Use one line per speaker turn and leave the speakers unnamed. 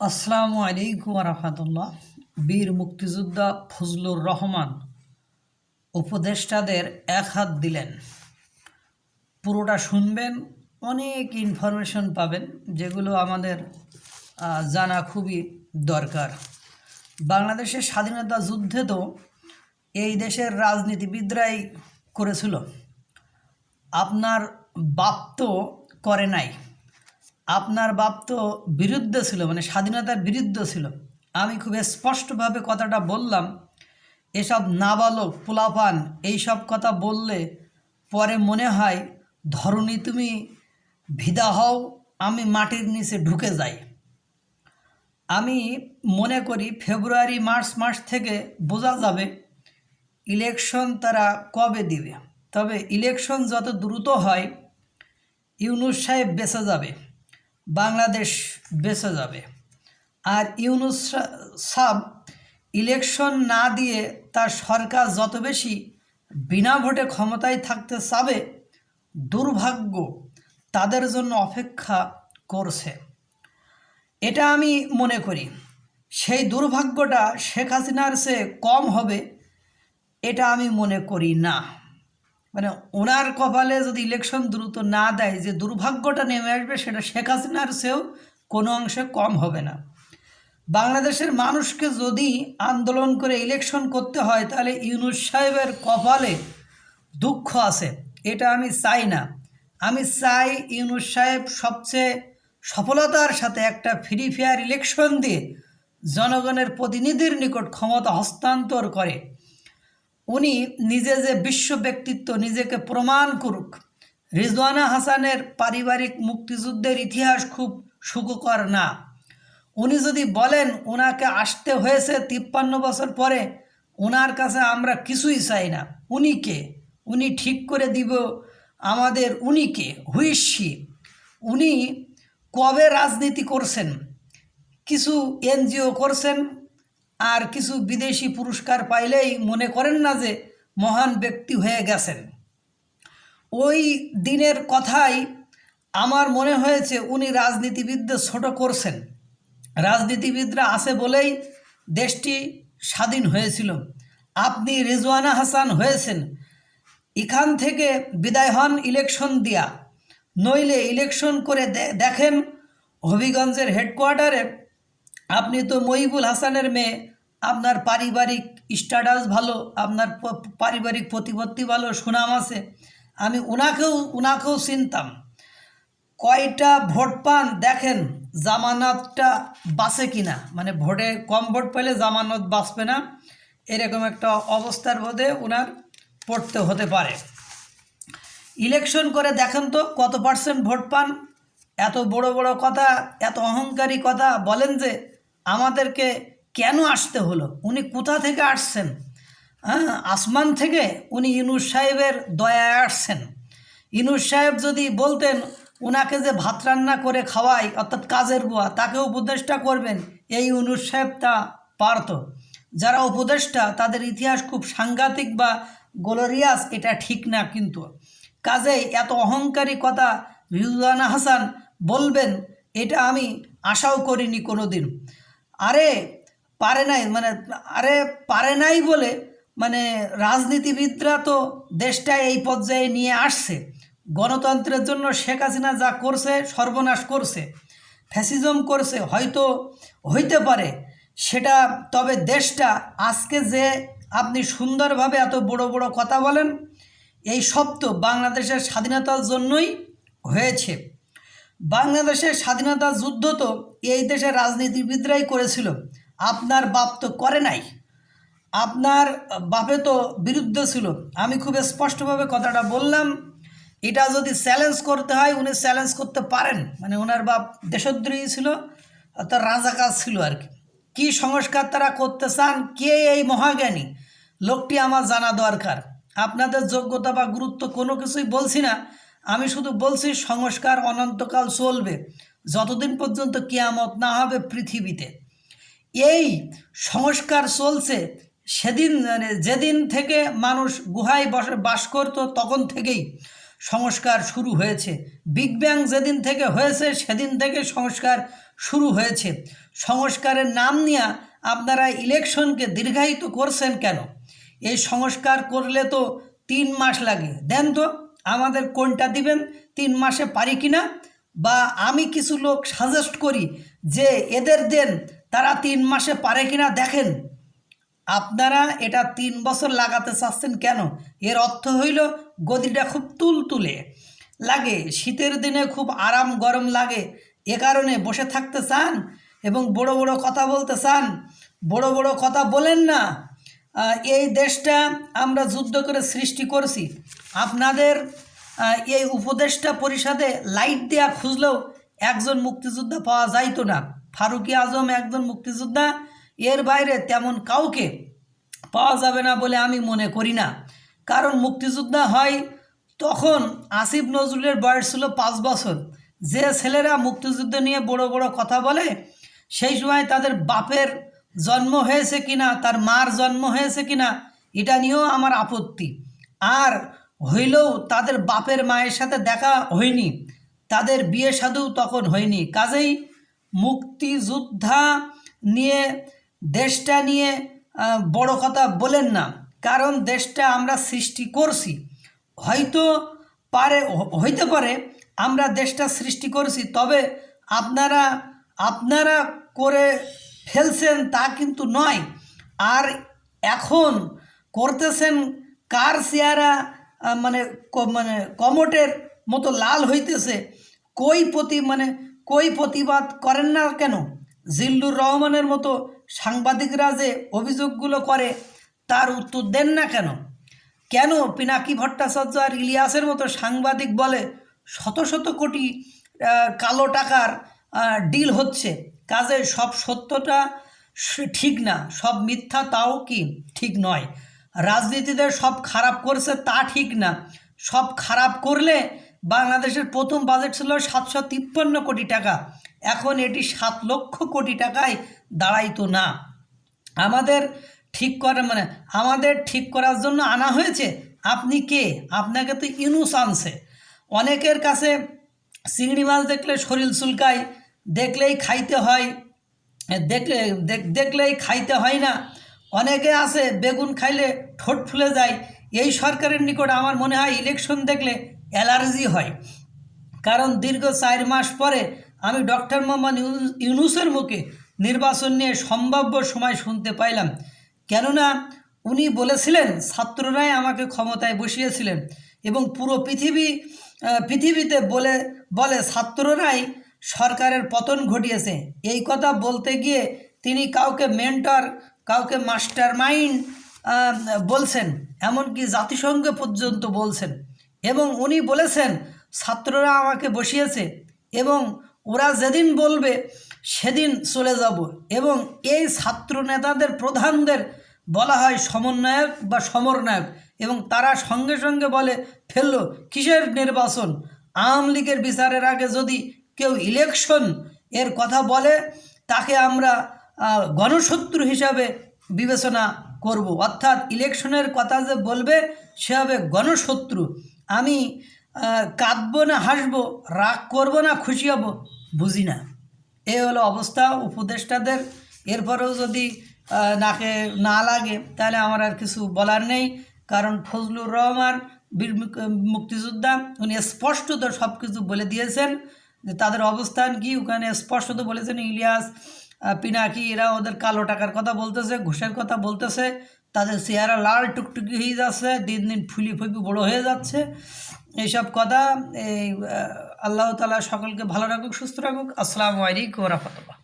আসসালামু আলাইকুম রহমতুল্লাহ। বীর মুক্তিযোদ্ধা ফজলুর রহমান উপদেষ্টাদের এক হাত দিলেন। পুরোটা শুনবেন, অনেক ইনফরমেশন পাবেন, যেগুলো আমাদের জানা খুবই দরকার। বাংলাদেশের স্বাধীনতা যুদ্ধে তো এই দেশের রাজনীতিবিদরাই করেছিল। আপনার বাপ তো করে নাই। আপনার বাপ তো বিরুদ্ধ ছিল মানে স্বাধীনতার বিরুদ্ধ ছিল। আমি খুব স্পষ্টভাবে কথাটা বললাম, এসব নাবালক, পোলাপান, এইসব কথা বললে পরে মনে হয় ধরনী তুমি ভিদা হও, আমি মাটির নিচে ঢুকে যাই। আমি মনে করি ফেব্রুয়ারি, মার্চ মাস থেকে বোঝা যাবে, ইলেকশন তারা কবে দিবে। তবে ইলেকশন যত দ্রুত হয়, ইউনুস সাহেব বেঁচে যাবে। বাংলাদেশ বেঁচে যাবে। আর ইউনুস সাব ইলেকশন না দিয়ে তার সরকার যত বেশি বিনা ভোটে ক্ষমতায় থাকতে চাবে, দুর্ভাগ্য তাদের জন্য অপেক্ষা করছে। এটা আমি মনে করি, সেই দুর্ভাগ্যটা শেখ হাসিনার সে কম হবে, এটা আমি মনে করি না। মানে ওনার কপালে যদি ইলেকশন দ্রুত না দেয়, যে দুর্ভাগ্যটা নেমে আসবে, সেটা শেখ হাসিনার চেয়েও কোনো অংশে কম হবে না। বাংলাদেশের মানুষকে যদি আন্দোলন করে ইলেকশন করতে হয়, তাহলে ইউনুস সাহেবের কপালে দুঃখ আছে। এটা আমি চাই না। আমি চাই ইউনুস সাহেব সবচেয়ে সফলতার সাথে একটা ফ্রি ফেয়ার ইলেকশন দিয়ে জনগণের প্রতিনিধির নিকট ক্ষমতা হস্তান্তর করে। উনি নিজে যে বিশ্ব ব্যক্তিত্ব, নিজেকে প্রমাণ করুক। রিজওয়ানা হাসানের পারিবারিক মুক্তিযুদ্ধের ইতিহাস খুব সুখকর না। উনি যদি বলেন ওনাকে আসতে হয়েছে তিপ্পান্ন বছর পরে ওনার কাছে আমরা কিছুই চাই না। উনি কে? উনি ঠিক করে দিব আমাদের উনি কে? হুইসি উনি কবে রাজনীতি করছেন? কিছু এনজিও করছেন আর কিছু বিদেশি পুরস্কার পাইলেই মনে করেন না যে মহান ব্যক্তি হয়ে গেছেন। ওই দিনের কথাই আমার মনে হয়েছে উনি রাজনীতিবিদদের ছোট করছেন। রাজনীতিবিদরা আছে বলেই দেশটি স্বাধীন হয়েছিল। আপনি রিজওয়ানা হাসান হয়েছেন। এখান থেকে বিদায় হন ইলেকশন দিয়া। নইলে ইলেকশন করে দেখেন হবিগঞ্জের হেডকোয়ার্টারে আপনি তো মহিবুল হাসানের মেয়ে। আপনার পারিবারিক স্ট্যাটাস ভালো, আপনার পারিবারিক প্রতিপত্তি ভালো, সুনাম আছে। আমি ওনাকেও ওনাকেও চিনতাম। কয়টা ভোট পান দেখেন, জামানতটা বাঁচে কিনা? মানে ভোটে কম ভোট পেলে জামানত বাঁচবে না। এরকম একটা অবস্থার মধ্যে ওনার পড়তে হতে পারে। ইলেকশন করে দেখেন তো কত পার্সেন্ট ভোট পান। এত বড় বড় কথা, এত অহংকারী কথা বলেন যে আমাদেরকে কেন আসতে হলো? উনি কোথা থেকে আসছেন? হ্যাঁ আসমান থেকে উনি ইনুস সাহেবের দয়ায় আসছেন। ইনুস সাহেব যদি বলতেন ওনাকে যে ভাত রান্না করে খাওয়াই, অর্থাৎ কাজের বুয়া তাকে উপদেষ্টা করবেন, এই ইউনুস সাহেব তা পারত। যারা উপদেষ্টা, তাদের ইতিহাস খুব সাংঘাতিক বা গোলরিয়াস, এটা ঠিক না কিন্তু। কাজেই এত অহংকারী কথা রিজওয়ানা হাসান বলবেন, এটা আমি আশাও করিনি কোনো দিন আরে পারে নাই মানে আরে পারে নাই বলে মানে রাজনীতিবিদরা তো দেশটা এই পর্যায়ে নিয়ে আসছে। গণতন্ত্রের জন্য শেখ হাসিনা যা করছে, সর্বনাশ করছে, ফ্যাসিজম করছে, হয়তো হইতে পারে। সেটা, তবে দেশটা আজকে যে আপনি সুন্দরভাবে এত বড় বড় কথা বলেন, এই সব তো বাংলাদেশের স্বাধীনতার জন্যই হয়েছে। বাংলাদেশের স্বাধীনতা যুদ্ধ তো এই দেশের রাজনীতিবিদরাই করেছিল। আপনার বাপ তো করে নাই। আপনার বাপে তো বিরুদ্ধে ছিল। আমি খুব স্পষ্টভাবে কথাটা বললাম। এটা যদি চ্যালেঞ্জ করতে হয়, উনি চ্যালেঞ্জ করতে পারেন। মানে ওনার বাপ দেশদ্রোহী ছিল অর্থাৎ রাজাকার ছিল আর কি। কী সংস্কার তারা করতে চান, কে এই মহাজ্ঞানী, লোকটি আমার জানা দরকার। আপনাদের যোগ্যতা বা গুরুত্ব কোনো কিছুই বলছি না। আমি শুধু বলছি সংস্কার অনন্তকাল চলবে, যতদিন পর্যন্ত কিয়ামত না হবে পৃথিবীতে। এই সংস্কার চলছে, সেদিন মানে যেদিন থেকে মানুষ গুহায় বসে বাস করতো, তখন থেকেই সংস্কার শুরু হয়েছে। বিগ ব্যাং যেদিন থেকে হয়েছে, সেদিন থেকে সংস্কার শুরু হয়েছে। সংস্কারের নাম নিয়ে আপনারা ইলেকশনকে দীর্ঘায়িত করছেন কেন? এই সংস্কার করলে তো তিন মাস লাগে, দেন তো? আমাদের কোনটা দিবেন, তিন মাসে পারি কিনা? বা আমি কিছু লোক সাজেস্ট করি যে এদের দেন, তারা তিন মাসে পারে কিনা দেখেন। আপনারা এটা তিন বছর লাগাতে চাচ্ছেন কেন? এর অর্থ হইল গদিটা খুব তুলতুলে। লাগে, শীতের দিনে খুব আরাম গরম লাগে। এ কারণে বসে থাকতে চান এবং বড় বড় কথা বলতে চান। বড় বড় কথা বলেন না। এই দেশটা আমরা যুদ্ধ করে সৃষ্টি করছি। আপনাদের এই উপদেষ্টা পরিষদে লাইট দেওয়া খুঁজলেও একজন মুক্তিযোদ্ধা পাওয়া যাইতো না। ফারুকি আজম একজন মুক্তিযোদ্ধা, এর বাইরে তেমন কাউকে পাওয়া যাবে না বলে আমি মনে করি না। কারণ মুক্তিযোদ্ধা হয় তখন আসিফ নজরুলের বয়স ছিল পাঁচ বছর। যে ছেলেরা মুক্তিযুদ্ধ নিয়ে বড় বড় কথা বলে, সেই সময় তাদের বাপের জন্ম হয়েছে কিনা, তার মার জন্ম হয়েছে কিনা, এটা নিয়েও আমার আপত্তি। আর হইলেও তাদের বাপের মায়ের সাথে দেখা হয়নি, তাদের বিয়ে সাধু তখন হয়নি। কাজেই মুক্তিযোদ্ধা নিয়ে, দেশটা নিয়ে বড় কথা বলেন না, কারণ দেশটা আমরা সৃষ্টি করছি। হয়তো পারে, হইতে পারে আমরা দেশটা সৃষ্টি করছি, তবে আপনারা আপনারা করে ফেলছেন তা কিন্তু নয়। আর এখন করতেছেন কার চেয়ারা মানে মানে কমটের মতো লাল হইতেছে, কই প্রতি মানে কই প্রতিবাদ করেন না কেন? জিল্লুর রহমানের মতো সাংবাদিকরা যে অভিযোগগুলো করে, তার উত্তর দেন না কেন? কেন পিনাকি ভট্টাচার্য আর ইলিয়াসের মতো সাংবাদিক বলে শত শত কোটি কালো টাকার ডিল হচ্ছে। কাজে সব সত্যটা ঠিক না, সব মিথ্যা তাও কি ঠিক নয়। রাজনীতিতে সব খারাপ করছে তা ঠিক না। সব খারাপ করলে বাংলাদেশের প্রথম বাজেট ছিল সাতশো তিপ্পান্ন কোটি টাকা। এখন এটি সাত লক্ষ কোটি টাকায় দাঁড়াইতো না। আমাদের ঠিক করা মানে আমাদের ঠিক করার জন্য আনা হয়েছে। আপনি কে? আপনাকে তো ইনুস আনছে। অনেকের কাছে চিংড়ি মাছ দেখলে শরীর চুলকায় দেখলেই খাইতে হয়, দেখলে, দেখ- দেখলেই খাইতে হয় না। অনেকে আছে, বেগুন খাইলে ঠোঁট ফুলে যায়। এই সরকারের নিকট আমার মনে হয় ইলেকশন দেখলে অ্যালার্জি হয়। কারণ দীর্ঘ চার মাস পরে আমি ডক্টর মোহাম্মদ ইউনু- ইউনুসের মুখে নির্বাচন নিয়ে সম্ভাব্য সময় শুনতে পাইলাম। কেননা উনি বলেছিলেন, ছাত্ররাই আমাকে ক্ষমতায় বসিয়েছিলেন এবং পুরো পৃথিবী পৃথিবীতে বলে বলে ছাত্ররাই সরকারের পতন ঘটিয়েছে। এই কথা বলতে গিয়ে তিনি কাউকে মেন্টর কাউকে মাস্টার মাইন্ড বলছেন, এমনকি জাতিসংঘ পর্যন্ত বলছেন। এবং উনি বলেছেন, ছাত্ররা আমাকে বসিয়েছে এবং ওরা যেদিন বলবে, সেদিন চলে যাব। এবং এই ছাত্র নেতাদের প্রধানদের বলা হয় সমন্বয়ক বা সমরনায়ক। এবং তারা সঙ্গে সঙ্গে বলে, ফেলল, কিসের নির্বাচন? আওয়ামী লীগের বিচারের আগে যদি কেউ ইলেকশন এর কথা বলে, তাকে আমরা গণশত্রু হিসাবে বিবেচনা করব। অর্থাৎ ইলেকশনের কথা যে বলবে, সে হবে গণশত্রু। আমি কাঁদবো না, হাসব, রাগ করব না, খুশি হব, বুঝি না। এ হলো অবস্থা উপদেষ্টাদের। এরপরেও যদি নাকে না লাগে, তাহলে আমার আর কিছু বলার নেই। কারণ ফজলুর রহমান, বীর মুক- মুক্তিযোদ্ধা, উনি স্পষ্টত সব কিছু বলে দিয়েছেন। যে তাদের অবস্থান কি? ওখানে স্পষ্টত বলেছেন ইলিয়াস পিনাকি, এরা ওদের কালো টাকার কথা বলতেছে, ঘুষের কথা বলতেছে। তাদের চেহারা লাল টুকটুকি হয়ে যাচ্ছে, দিন দিন ফুলি ফুপি বড়ো হয়ে যাচ্ছে। এইসব কথা এই আল্লাহ তালা সকলকে ভালো রাখুক, সুস্থ রাখুক। আসসালামু আলাইকুম রহমতুল্লাহ।